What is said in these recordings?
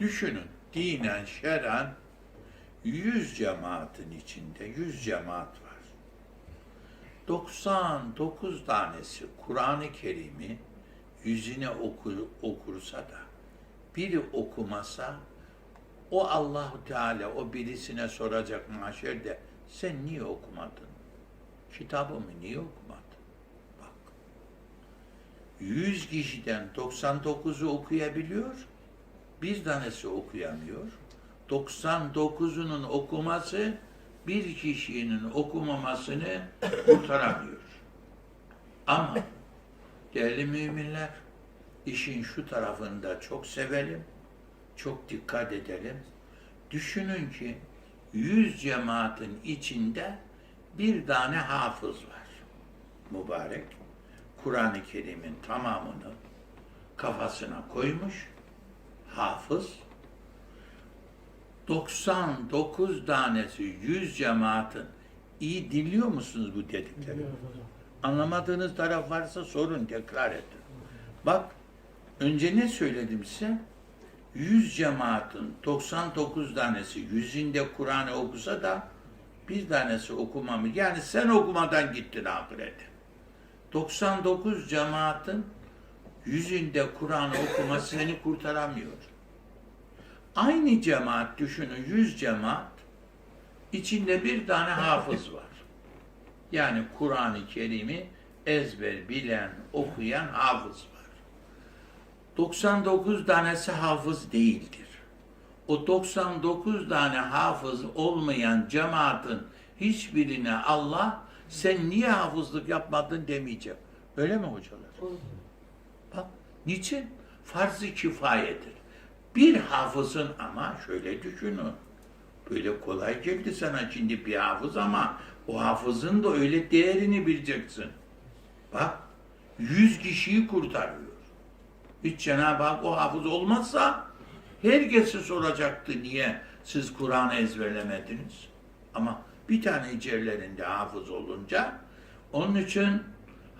Düşünün dinen şeren yüz cemaatin içinde yüz cemaat var. 99 tanesi Kur'an-ı Kerim'i yüzüne okur, okursa da biri okumasa o Allahu Teala o birisine soracak mahşerde sen niye okumadın? Kitabımı niye okumadın? Bak. 100 kişiden 99'u okuyabiliyor, bir tanesi okuyamıyor. 99'unun okuması bir kişinin okumamasını kurtaramıyor. Ama değerli müminler işin şu tarafında çok sevelim, çok dikkat edelim. Düşünün ki yüz cemaatin içinde bir tane hafız var. Mübarek. Kur'an-ı Kerim'in tamamını kafasına koymuş. Hafız. 99 tanesi 100 cemaatin iyi dinliyor musunuz bu dedikleri? Anlamadığınız taraf varsa sorun, tekrar edin. Bak, önce ne söyledim size? 100 cemaatin 99 tanesi yüzünde Kur'an'ı okusa da bir tanesi okumamış. Yani sen okumadan gittin ahirete. 99 cemaatin yüzünde Kur'an'ı okuması seni kurtaramıyor. Aynı cemaat düşünün, yüz cemaat içinde bir tane hafız var. Yani Kur'an-ı Kerim'i ezber bilen, okuyan hafız var. 99 tanesi hafız değildir. O 99 tane hafız olmayan cemaatin hiçbirine Allah sen niye hafızlık yapmadın demeyecek. Öyle mi hocalar? Bak niçin? Farz-ı kifayedir. Bir hafızın ama şöyle düşünün. Böyle kolay geldi sana şimdi bir hafız ama o hafızın da öyle değerini bileceksin. Bak yüz kişiyi kurtarıyor. Hiç Cenab-ı Hak o hafız olmazsa herkesi soracaktı niye siz Kur'an'ı ezberlemediniz. Ama bir tane içerilerinde hafız olunca onun için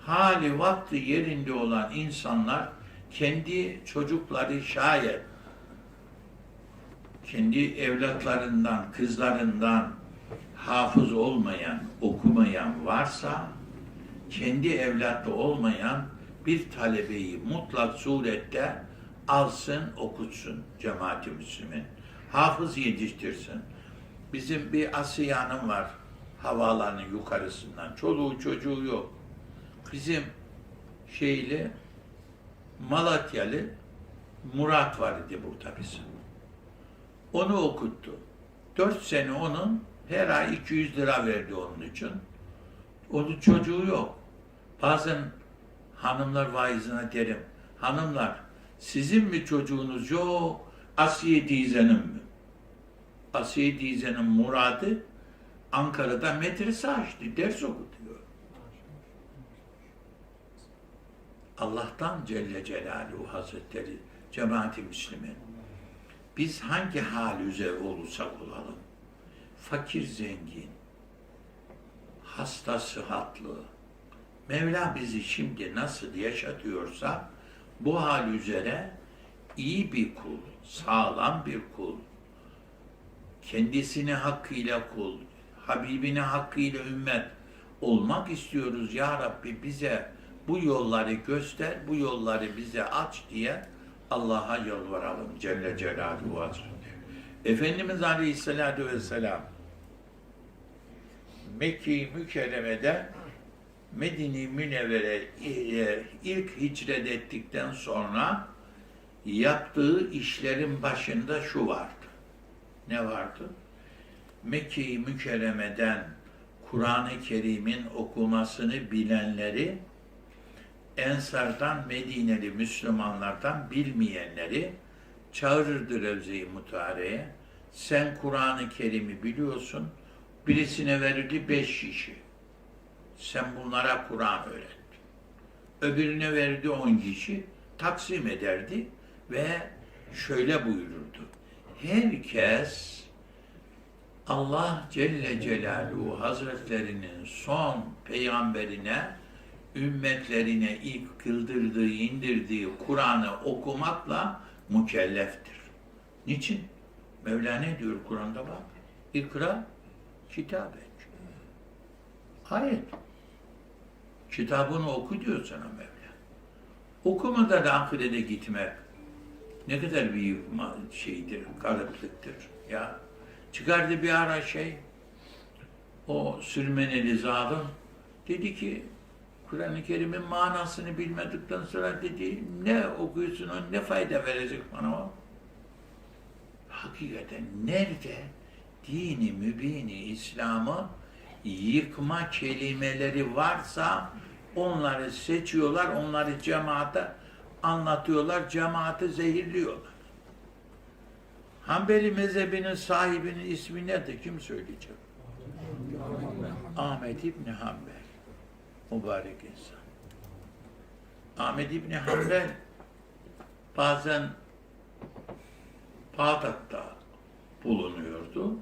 hali vakti yerinde olan insanlar kendi çocukları şayet kendi evlatlarından, kızlarından hafız olmayan, okumayan varsa kendi evlatlı olmayan bir talebeyi mutlak surette alsın, okutsun cemaati Müslümin. Hafız yetiştirsin. Bizim bir Asiye Hanım var havaalanının yukarısından. Çoluğu çocuğu yok. Bizim şeyli Malatyalı Murat var idi burada bizim. Onu okuttu. Dört sene onun her ay 200 lira verdi onun için. Onun çocuğu yok. Bazen hanımlar vaizine derim. Hanımlar sizin mi çocuğunuz yok? Asiye teyzenin mi? Asiye teyzenin muradı Ankara'da medrese açtı, ders okutuyor. Allah'tan Celle Celaluhu Hazretleri cemaati Müslümin. Biz hangi hal üzere olursak olalım, fakir zengin, hasta sıhhatlı, Mevla bizi şimdi nasıl yaşatıyorsa bu hal üzere iyi bir kul, sağlam bir kul, kendisini hakkıyla kul, Habibine hakkıyla ümmet olmak istiyoruz. Ya Rabbi bize bu yolları göster, bu yolları bize aç diye Allah'a yalvaralım Celle Celaluhu Hazretleri. Efendimiz Aleyhisselatü Vesselam Mekke-i Mükerreme'de Medine-i Münevvere ilk hicret ettikten sonra yaptığı işlerin başında şu vardı. Ne vardı? Mekke-i Mükerreme'den Kur'an-ı Kerim'in okumasını bilenleri Ensardan, Medineli Müslümanlardan bilmeyenleri çağırırdı Revze-i Mutare'ye. Sen Kur'an-ı Kerim'i biliyorsun, birisine verirdi beş kişi. Sen bunlara Kur'an öğret. Öbürüne verirdi on kişi, taksim ederdi ve şöyle buyururdu. Herkes Allah Celle Celaluhu Hazretlerinin son peygamberine ümmetlerine ilk kıldırdığı, indirdiği Kur'an'ı okumakla mükelleftir. Niçin? Mevla ne diyor Kur'an'da bak? İkra kitabek. Ayet. Kitabını oku diyor sana Mevla. Okumadan ahirete gitmek ne kadar büyük şeydir, garipliktir ya. Çıkardı bir ara şey, o sürmeneli zalim dedi ki Kur'an-ı Kerim'in manasını bilmedikten sonra dedi ne okuyorsun o ne fayda verecek bana o? Hakikaten nerede dini mübini İslam'ı yıkma kelimeleri varsa onları seçiyorlar, onları cemaate anlatıyorlar, cemaati zehirliyorlar. Hanbeli mezhebinin sahibinin ismi nedir? Kim söyleyecek? Ahmet İbni Hanbel. Mübarek insan. Ahmet İbni Hanbel bazen Bağdat'ta bulunuyordu.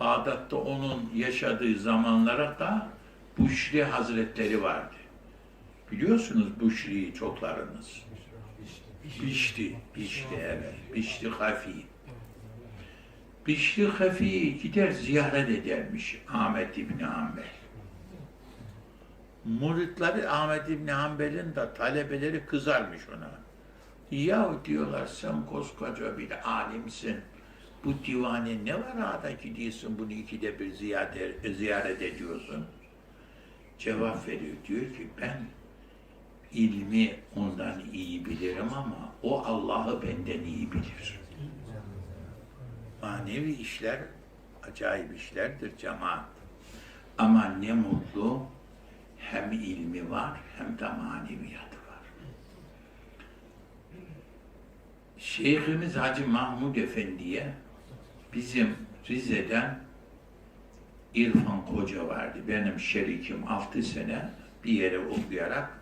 Bağdat'ta onun yaşadığı zamanlara da Buşri Hazretleri vardı. Biliyorsunuz Buşri'yi çoklarınız. Bişti, Bişti evet, Bişti Hafi. Bişti Hafi'yi gider ziyaret edermiş Ahmet İbni Hanbel. Muritleri Ahmet İbni Hanbel'in de talebeleri kızarmış ona. Ya diyorlar sen koskoca bir alimsin. Bu divane ne var ağda gidiyorsun bunu ikide bir ziyaret, ziyaret ediyorsun. Cevap veriyor diyor ki ben ilmi ondan iyi bilirim ama o Allah'ı benden iyi bilir. Manevi işler acayip işlerdir cemaat. Ama ne mutlu hem ilmi var hem de maneviyatı var. Şeyhimiz Hacı Mahmud Efendi'ye bizim Rize'den İrfan Koca vardı. Benim şerikim altı sene bir yere okuyarak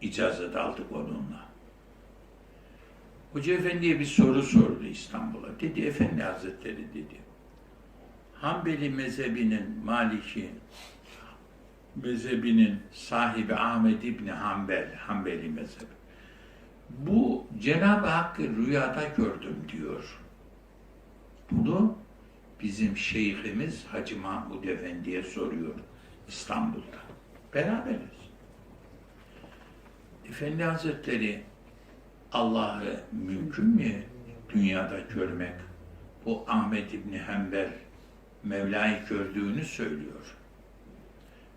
icazet aldık onunla. Hoca Efendi'ye bir soru sordu İstanbul'a. Dedi Efendi Hazretleri dedi. Hanbeli mezhebinin Maliki mezhebinin sahibi Ahmet İbni Hanbel, Hanbeli mezhebi. Bu Cenab-ı Hakk'ı rüyada gördüm diyor. Bunu bizim şeyhimiz Hacı Mahmud Efendi'ye soruyor İstanbul'da. Beraberiz. Efendi Hazretleri Allah'ı mümkün mü dünyada görmek? Bu Ahmet İbni Hanbel Mevla'yı gördüğünü söylüyor.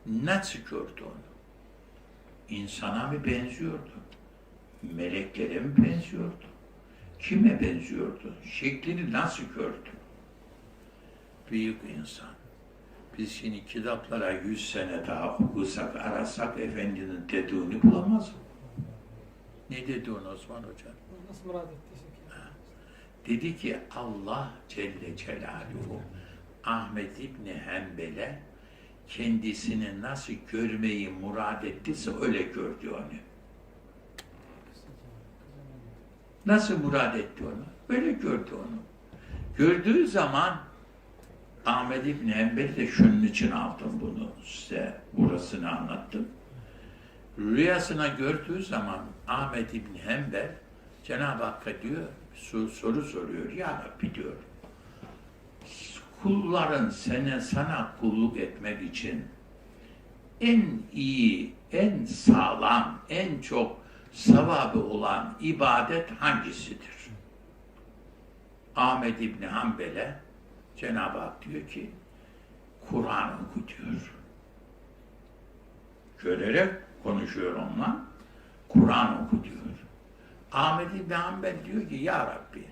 Nasıl gördü onu? İnsana mı benziyordu? Meleklere mi benziyordu? Kime benziyordu? Şeklini nasıl gördü? Büyük insan. Biz şimdi kitaplara yüz sene daha okusak, arasak Efendinin dediğini bulamaz mı? Ne dedi onu Osman Hoca? Nasıl murad ki. Dedi ki Allah Celle Celaluhu Ahmet İbni Hanbel'e kendisini nasıl görmeyi murad ettiyse öyle gördü onu. Nasıl murad etti onu? Öyle gördü onu. Gördüğü zaman Ahmet İbni Hanbel'i de şunun için aldım bunu size burasını anlattım. Rüyasına gördüğü zaman Ahmet İbni Hanbel Cenab-ı Hakk'a diyor, soru soruyor. Ya Rabbi diyor, kulların sana, sana kulluk etmek için en iyi, en sağlam, en çok sevabı olan ibadet hangisidir? Ahmet İbni Hanbel'e Cenab-ı Hak diyor ki Kur'an oku diyor. Görerek konuşuyor onunla. Kur'an oku diyor. Ahmet İbni Hanbel diyor ki Ya Rabbi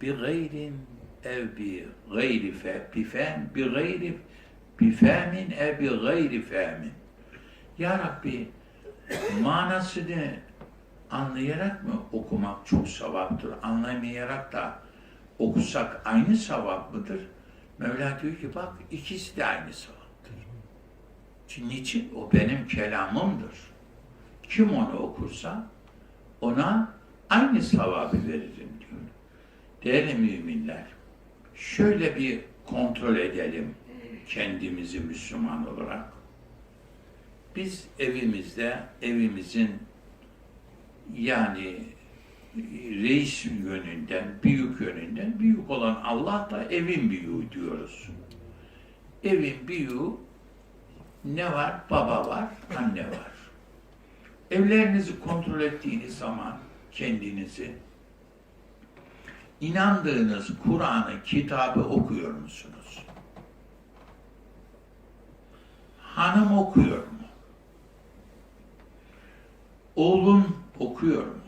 bir gayrin ev bi gayri fe bi fem bi gayri bi femin ev bi gayri femin Ya Rabbi manasını anlayarak mı okumak çok sevaptır? Anlamayarak da okusak aynı sevap mıdır? Mevla diyor ki bak ikisi de aynı sevaptır. Çünkü niçin? O benim kelamımdır. Kim onu okursa ona aynı sevabı veririm diyor. Değerli müminler, şöyle bir kontrol edelim kendimizi Müslüman olarak. Biz evimizde, evimizin yani reis yönünden, büyük yönünden, büyük olan Allah da evin büyüğü diyoruz. Evin büyüğü ne var? Baba var, anne var. Evlerinizi kontrol ettiğiniz zaman kendinizi inandığınız Kur'an'ı, kitabı okuyor musunuz? Hanım okuyor mu? Oğlun okuyor mu?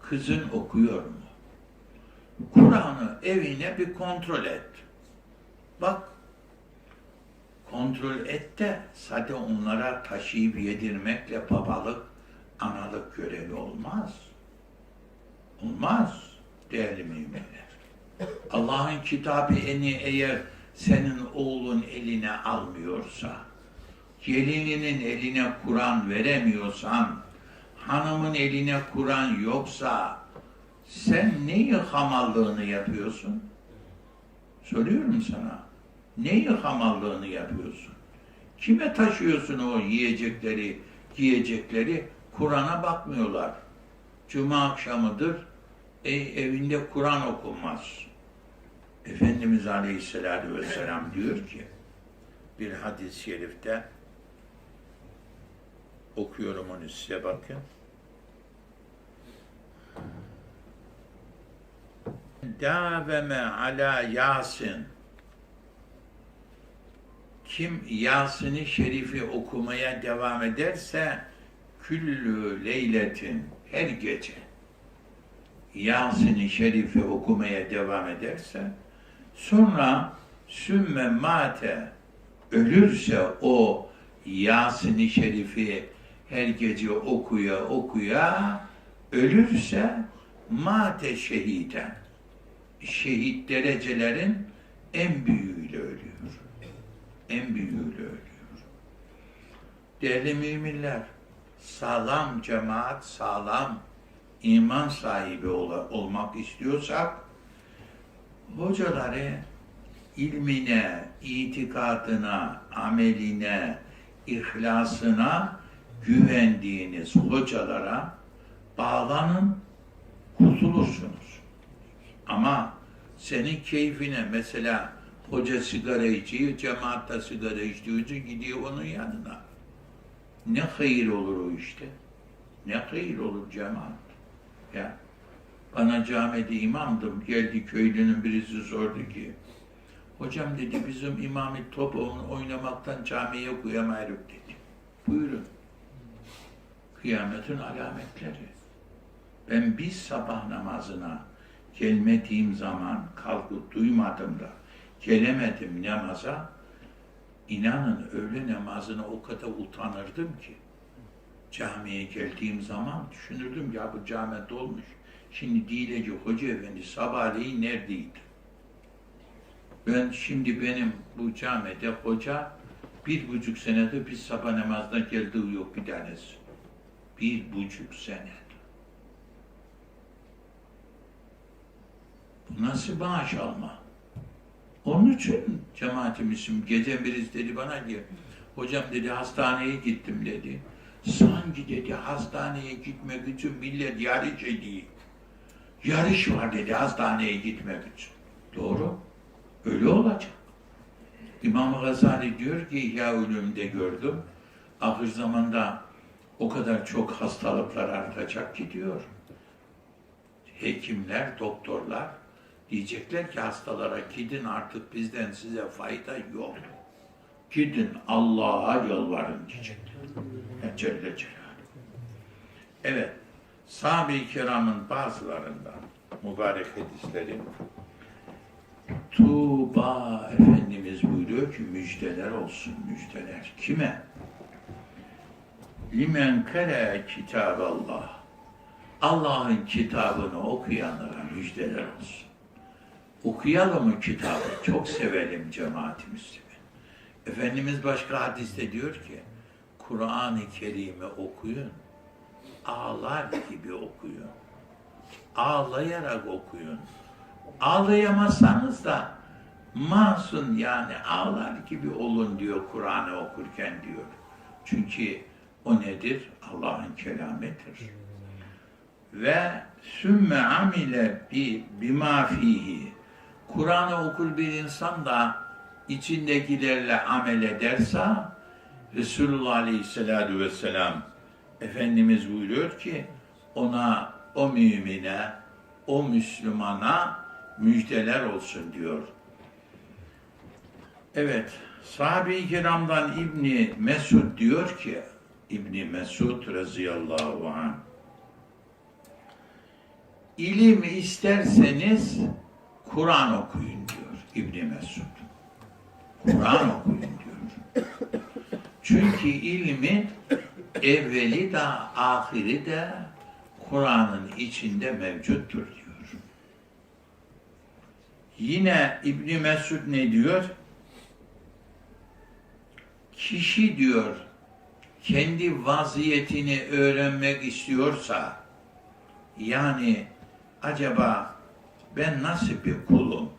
Kızın okuyor mu? Kur'an'ı evine bir kontrol et. Bak, kontrol et de sadece onlara taşıyıp yedirmekle babalık, analık görevi olmaz. Olmaz değerli müminler. Allah'ın kitabı eni eğer senin oğlun eline almıyorsa, gelininin eline Kur'an veremiyorsan, hanımın eline Kur'an yoksa, sen neyi hamallığını yapıyorsun? Soruyorum sana. Neyi hamallığını yapıyorsun? Kime taşıyorsun o yiyecekleri, giyecekleri? Kur'an'a bakmıyorlar. Cuma akşamıdır, e, evinde Kur'an okunmaz. Efendimiz Aleyhisselatü Vesselam diyor ki, bir hadis-i şerifte, okuyorum onu size bakın. Daveme ala Yasin. Kim Yasin-i Şerif'i okumaya devam ederse küllü leyletin her gece Yasin-i Şerif'i okumaya devam ederse sonra sümme mate ölürse o Yasin-i Şerif'i her gece okuya okuya ölürse mate şehiden şehit derecelerin en büyüğüyle ölüyor. En büyüğüyle ölüyor. Değerli müminler, sağlam cemaat, sağlam iman sahibi ol- olmak istiyorsak, hocaları ilmine, itikadına, ameline, ihlasına güvendiğiniz hocalara bağlanın, kurtulursunuz. Ama senin keyfine mesela hoca sigara içiyor, cemaatta sigara içtiği için gidiyor onun yanına. Ne hayır olur o işte. Ne hayır olur cemaat. Ya bana camide imamdım. Geldi köylünün birisi sordu ki hocam dedi bizim imamı top oynamaktan camiye koyamayız dedi. Buyurun. Kıyametin alametleri. Ben bir sabah namazına gelmediğim zaman kalkıp duymadım da gelemedim namaza inanın öğle namazına o kadar utanırdım ki camiye geldiğim zaman düşünürdüm ya bu cami dolmuş. Şimdi diyilece hoca efendi sabahleyin neredeydi? Ben şimdi benim bu camide hoca bir buçuk senede bir sabah namazına geldiği yok bir tanesi. Bir buçuk sene. Bu nasıl maaş alma? Onun için cemaatimizin gece birisi dedi bana ki hocam dedi hastaneye gittim dedi. Sanki dedi hastaneye gitmek için millet yarış ediyor. Yarış var dedi hastaneye gitmek için. Doğru. Öyle olacak. İmam Gazali diyor ki ya ölümde gördüm. Ahir zamanda o kadar çok hastalıklar artacak ki diyor. Hekimler, doktorlar diyecekler ki hastalara gidin artık bizden size fayda yok. Gidin Allah'a yalvarın diyecekler. Celle Celaluhu. Evet, sahabe-i kiramın bazılarından mübarek hadisleri Tuğba Efendimiz buyuruyor ki müjdeler olsun müjdeler. Kime? Limen kere kitab Allah. Allah'ın kitabını okuyanlara müjdeler olsun. Okuyalım mı kitabı? Çok sevelim cemaatimizi. Efendimiz başka hadiste diyor ki, Kur'an-ı Kerim'i okuyun, ağlar gibi okuyun. Ağlayarak okuyun. Ağlayamazsanız da masum yani ağlar gibi olun diyor Kur'an'ı okurken diyor. Çünkü o nedir? Allah'ın kelamıdır. Ve sümme amile bi bima fihi. Kur'an'ı okur bir insan da içindekilerle amel ederse Resulullah Aleyhisselatü Vesselam Efendimiz buyuruyor ki ona, o mümine, o Müslümana müjdeler olsun diyor. Evet, sahabe-i kiramdan İbni Mesud diyor ki, İbni Mesud razıyallahu anh, İlim isterseniz Kur'an okuyun diyor İbni Mesud. Kur'an okuyun diyor. Çünkü ilmin evveli de ahiri de Kur'an'ın içinde mevcuttur diyor. Yine İbni Mesud ne diyor? Kişi diyor kendi vaziyetini öğrenmek istiyorsa yani acaba ben nasıl bir kulum?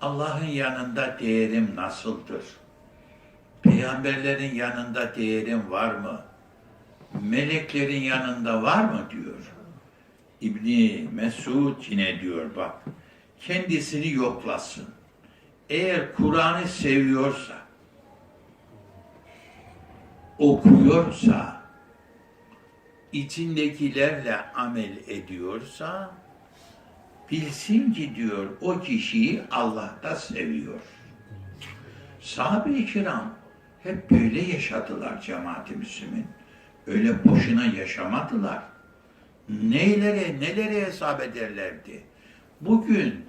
Allah'ın yanında değerim nasıldır? Peygamberlerin yanında değerim var mı? Meleklerin yanında var mı diyor. İbni Mesud yine diyor bak. Kendisini yoklasın. Eğer Kur'an'ı seviyorsa, okuyorsa, içindekilerle amel ediyorsa, bilsin ki diyor o kişiyi Allah da seviyor. Sahabe-i kiram hep böyle yaşadılar cemaat-i Müslümin. Öyle boşuna yaşamadılar. Neylere, nelere hesap ederlerdi? Bugün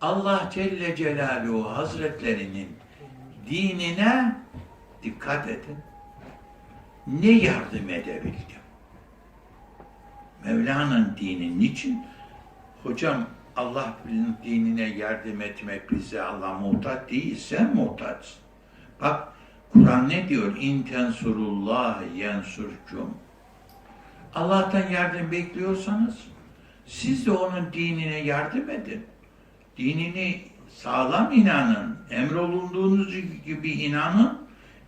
Allah Celle Celaluhu Hazretlerinin dinine dikkat edin. Ne yardım edebildi? Mevla'nın dini niçin? Hocam Allah dinine yardım etmek bize Allah muhtaç değil, sen muhtaçsın. Bak Kur'an ne diyor? İn tensurullah yensurkum. Allah'tan yardım bekliyorsanız siz de onun dinine yardım edin. Dinini sağlam inanın, emrolunduğunuz gibi inanın,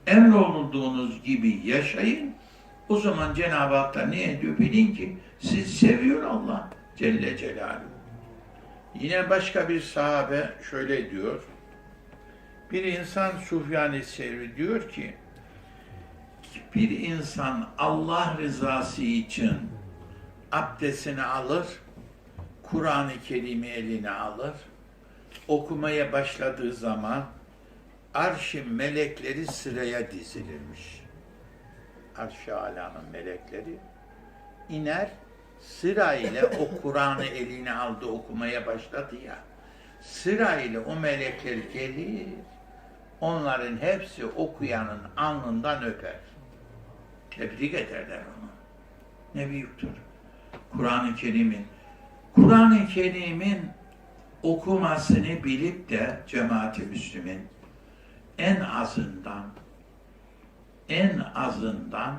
emrolunduğunuz gibi yaşayın. O zaman Cenab-ı Hak da ne ediyor? Bilin ki siz seviyor Allah Celle Celaluhu. Yine başka bir sahabe şöyle diyor. Bir insan Sufyan-ı Sevri diyor ki bir insan Allah rızası için abdestini alır, Kur'an-ı Kerim'i eline alır, okumaya başladığı zaman arşın melekleri sıraya dizilirmiş. Arş-ı Ala'nın melekleri iner, sırayla o Kur'an'ı eline aldı okumaya başladı ya, sırayla o melekler gelir, onların hepsi okuyanın alnından öper. Tebrik ederler onu. Ne büyüktür. Kur'an-ı Kerim'in Kur'an-ı Kerim'in okumasını bilip de cemaati Müslümin en azından en azından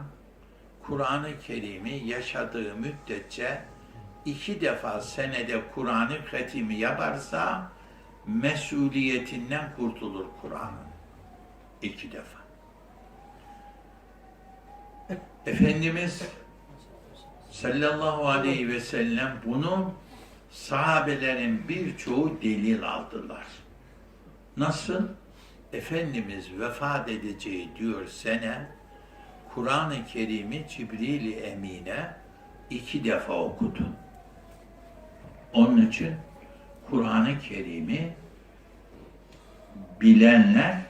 Kur'an-ı Kerim'i yaşadığı müddetçe iki defa senede Kur'an-ı Kerim'i yaparsa mesuliyetinden kurtulur Kur'an'ın. İki defa. Efendimiz sallallahu aleyhi ve sellem bunu sahabelerin birçoğu delil aldılar. Nasıl? Efendimiz vefat edeceği diyor sene Kur'an-ı Kerim'i Cibril-i Emine iki defa okudu. Onun için Kur'an-ı Kerim'i bilenler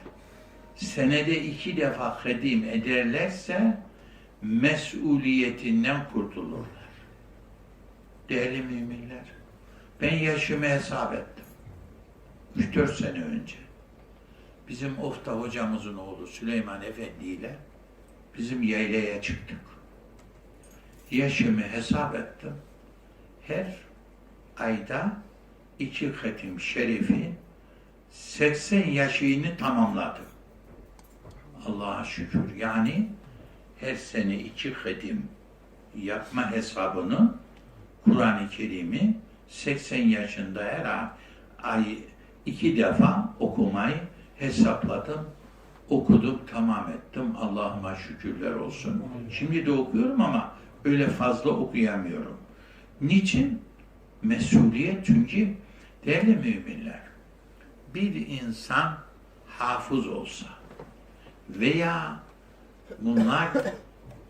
senede iki defa kadim ederlerse mesuliyetinden kurtulurlar. Değerli müminler, ben yaşımı hesap ettim. 3-4 sene önce bizim Ofta hocamızın oğlu Süleyman Efendi ile bizim yaylaya çıktık. Yaşımı hesap ettim. Her ayda iki hatim şerifi 80 yaşını tamamladı. Allah'a şükür. Yani her sene iki hatim yapma hesabını Kur'an-ı Kerim'i 80 yaşında her ay iki defa okumayı hesapladım. Okudum, tamam ettim. Allah'ıma şükürler olsun. Şimdi de okuyorum ama öyle fazla okuyamıyorum. Niçin? mesuliyet çünkü değerli müminler bir insan hafız olsa veya bunlar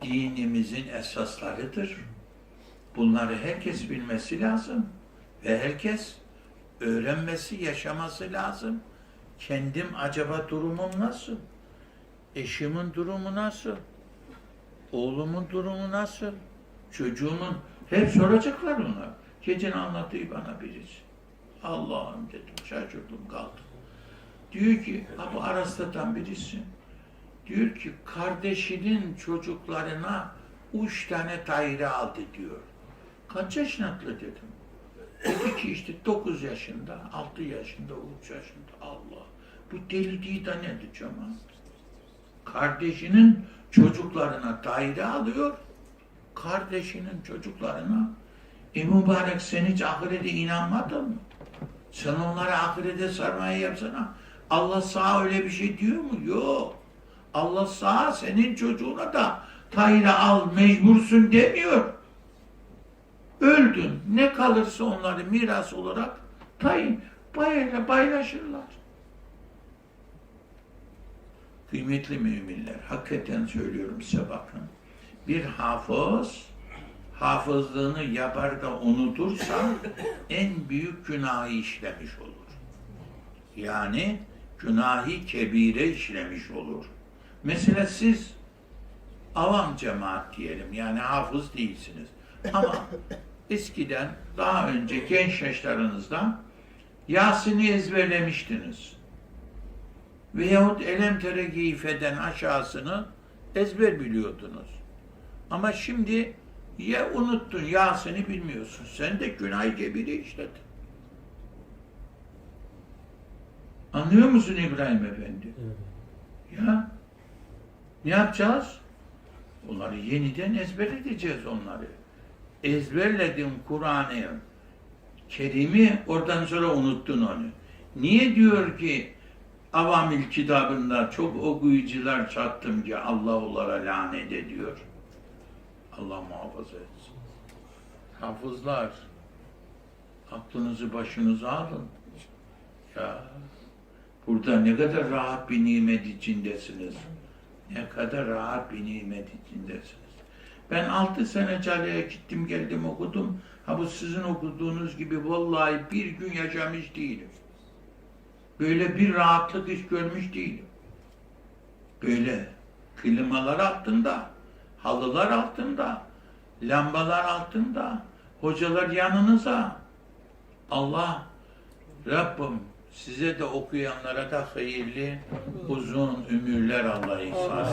dinimizin esaslarıdır. Bunları herkes bilmesi lazım ve herkes öğrenmesi, yaşaması lazım. Kendim acaba durumum nasıl? Eşimin durumu nasıl? Oğlumun durumu nasıl? Çocuğumun hep soracaklar ona. Gecen anlatıyor bana birisi. Allah'ım dedim şaşırdım kaldım. Diyor ki bu Arasta'dan birisi. Diyor ki kardeşinin çocuklarına üç tane daire aldı diyor. Kaç yaşında dedim. Dedi ki işte 9 yaşında, 6 yaşında, 3 yaşında. Allah. Bu deli değil de ne diyeceğim ha? Kardeşinin çocuklarına daire alıyor. Kardeşinin çocuklarına e mübarek sen hiç ahirete inanmadın mı? Sen onlara ahirete sarmayı yapsana. Allah sağ öyle bir şey diyor mu? Yok. Allah sağ senin çocuğuna da daire al mecbursun demiyor. Öldün. Ne kalırsa onları miras olarak tayin payla paylaşırlar. Kıymetli müminler, hakikaten söylüyorum size bakın. Bir hafız hafızlığını yapar da unutursa en büyük günahı işlemiş olur. Yani günahı kebire işlemiş olur. Mesela siz avam cemaat diyelim yani hafız değilsiniz. Ama eskiden daha önce genç yaşlarınızda Yasin'i ezberlemiştiniz. Veyahut Elem Tere Giyfe'den aşağısını ezber biliyordunuz. Ama şimdi ya unuttun Yasin'i bilmiyorsun. Sen de günah kebiri işledin. Anlıyor musun İbrahim Efendi? Ya ne yapacağız? Onları yeniden ezber edeceğiz onları. Ezberledin Kur'an'ı Kerim'i oradan sonra unuttun onu. Niye diyor ki Avamil kitabında çok okuyucular çattım ki Allah onlara lanet ediyor. Allah muhafaza etsin. Hafızlar aklınızı başınıza alın. Ya burada ne kadar rahat bir nimet içindesiniz. Ne kadar rahat bir nimet içindesiniz. Ben altı sene Cale'ye gittim geldim okudum. Ha bu sizin okuduğunuz gibi vallahi bir gün yaşamış değilim. Böyle bir rahatlık hiç görmüş değilim. Böyle klimalar altında, halılar altında, lambalar altında, hocalar yanınıza. Allah Rabbim size de okuyanlara da hayırlı uzun ömürler Allah ihsan.